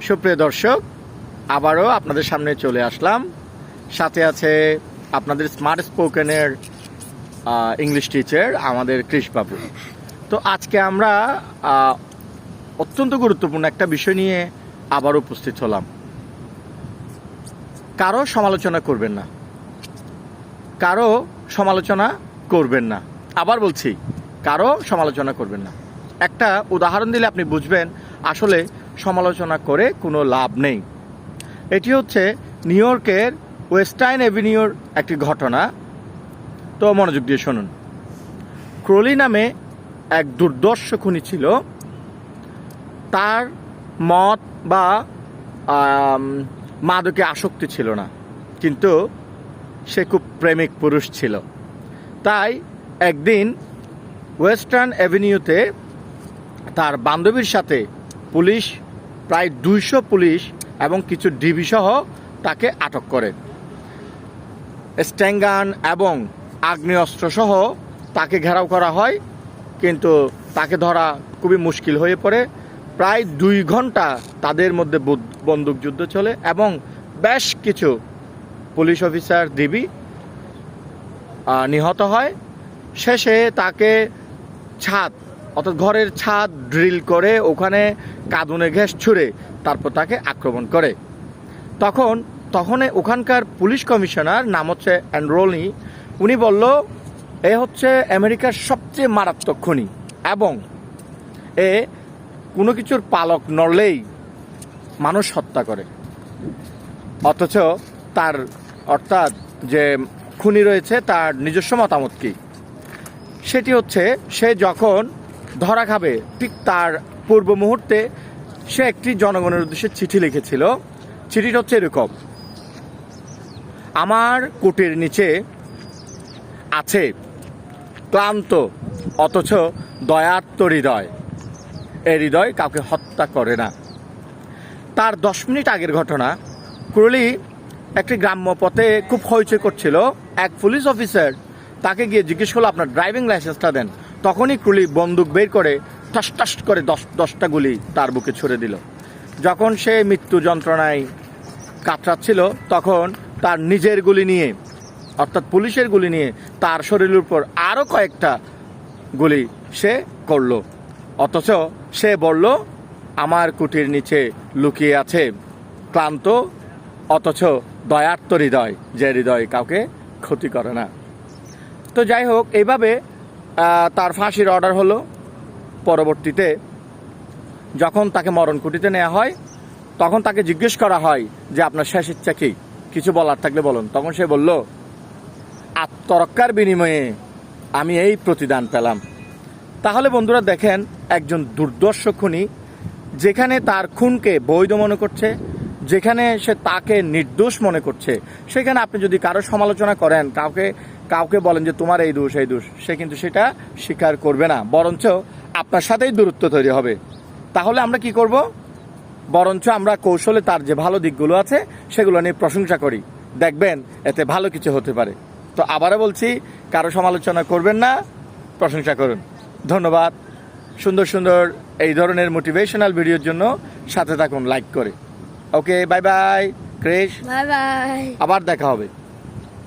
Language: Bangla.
সুপ্রিয় দর্শক, আবারও আপনাদের সামনে চলে আসলাম। সাথে আছে আপনাদের স্মার্ট স্পোকেনের ইংলিশ টিচার আমাদের কৃষবাবু তো আজকে আমরা অত্যন্ত গুরুত্বপূর্ণ একটা বিষয় নিয়ে আবার উপস্থিত হলাম। কারও সমালোচনা করবেন না। কারও সমালোচনা করবেন না। আবার বলছি, কারও সমালোচনা করবেন না। একটা উদাহরণ দিলে আপনি বুঝবেন আসলে সমালোচনা করে কোনো লাভ নেই। এটি হচ্ছে নিউ ইয়র্কের ওয়েস্টার্ন অ্যাভিনিউর একটি ঘটনা। তো মনোযোগ দিয়ে শুনুন। ক্রোলি নামে এক দুর্দর্শ খুনি ছিল। তার মত বা মাদকে আসক্তি ছিল না। কিন্তু সে খুব প্রেমিক পুরুষ ছিল। তাই একদিন ওয়েস্টার্ন অ্যাভিনিউতে তার বান্ধবীর সাথে পুলিশ প্রায় দুইশো পুলিশ এবং কিছু ডিবি সহ তাকে আটক করে। স্ট্যাঙ্গান এবং আগ্নেয়াস্ত্র সহ তাকে ঘেরাও করা হয় কিন্তু তাকে ধরা খুবই মুশকিল হয়ে পড়ে। প্রায় দুই ঘণ্টা তাদের মধ্যে বন্দুকযুদ্ধ চলে এবং বেশ কিছু পুলিশ অফিসার আহ, নিহত হয়। শেষে তাকে ছাদ অর্থাৎ ঘরের ছাদ ড্রিল করে ওখানে কাঁদুনে গ্যাস ছুঁড়ে তারপর তাকে আক্রমণ করে। তখন তখন ওখানকার পুলিশ কমিশনার নাম হচ্ছে অ্যান্ড্রোনি উনি বলল, এ হচ্ছে আমেরিকার সবচেয়ে মারাত্মক খনি এবং এ কোনো কিছুর পালক নড়লেই মানুষ হত্যা করে। অথচ তার, অর্থাৎ যে খুনি রয়েছে তার নিজস্ব মতামত কী? সেটি হচ্ছে, সে যখন ধরা খাবে। ঠিক তার পূর্ব মুহূর্তে সে একটি জনগণের উদ্দেশ্যে চিঠি লিখেছিল। চিঠিটা হচ্ছে এরকম। আমার কোটের নিচে আছে ক্লান্ত, অথচ দয়ার্ত হৃদয়। এ হৃদয় কাউকে হত্যা করে না। তার দশ মিনিট আগের ঘটনা কুরলি একটি গ্রাম্য পথে খুব হইচই করছিল। এক পুলিশ অফিসার তাকে গিয়ে জিজ্ঞেস করল, আপনার ড্রাইভিং লাইসেন্সটা দেন। তখনই কুলি বন্দুক বের করে টাস টাস করে দশ, দশটা গুলি তার বুকে ছুড়ে দিল। যখন সে মৃত্যু যন্ত্রণায় কাতরাচ্ছিল, তখন তার নিজের গুলি নিয়ে, অর্থাৎ পুলিশের গুলি নিয়ে তার শরীরের উপর আরও কয়েকটা গুলি সে করল। অথচ সে বলল, আমার কুটির নিচে লুকিয়ে আছে ক্লান্ত, অথচ দয়ার্ত হৃদয়, যে হৃদয় কাউকে ক্ষতি করে না। তো যাই হোক এইভাবে তার ফাঁসির অর্ডার হলো পরবর্তীতে। যখন তাকে মরণকুটিতে নেওয়া হয়, তখন তাকে জিজ্ঞেস করা হয় যে, আপনার শেষ ইচ্ছা কি? কিছু বলার থাকলে বলুন। তখন সে বলল, আত্মরক্ষার বিনিময়ে আমি এই প্রতিদান পেলাম। তাহলে বন্ধুরা দেখেন, একজন দুর্দর্শ খুনি, যেখানে তার খুনকে বৈধ মনে করছে, যেখানে সে তাকে নির্দোষ মনে করছে, সেখানে আপনি যদি কারও সমালোচনা করেন, কাউকে কাউকে বলেন যে তোমার এই দোষ এই দোষ সে কিন্তু সেটা স্বীকার করবে না। বরঞ্চ আপনার সাথেই দূরত্ব তৈরি হবে। তাহলে আমরা কি করব? বরঞ্চ আমরা কৌশলে তার যে ভালো দিকগুলো আছে সেগুলো নিয়ে প্রশংসা করি। দেখবেন এতে ভালো কিছু হতে পারে। তো আবারও বলছি কারও সমালোচনা করবেন না প্রশংসা করুন। ধন্যবাদ। সুন্দর সুন্দর এই ধরনের মোটিভেশনাল ভিডিওর জন্য সাথে থাকুন লাইক করে। ওকে বাই বাই ক্রেশ বাই বাই আবার দেখা হবে।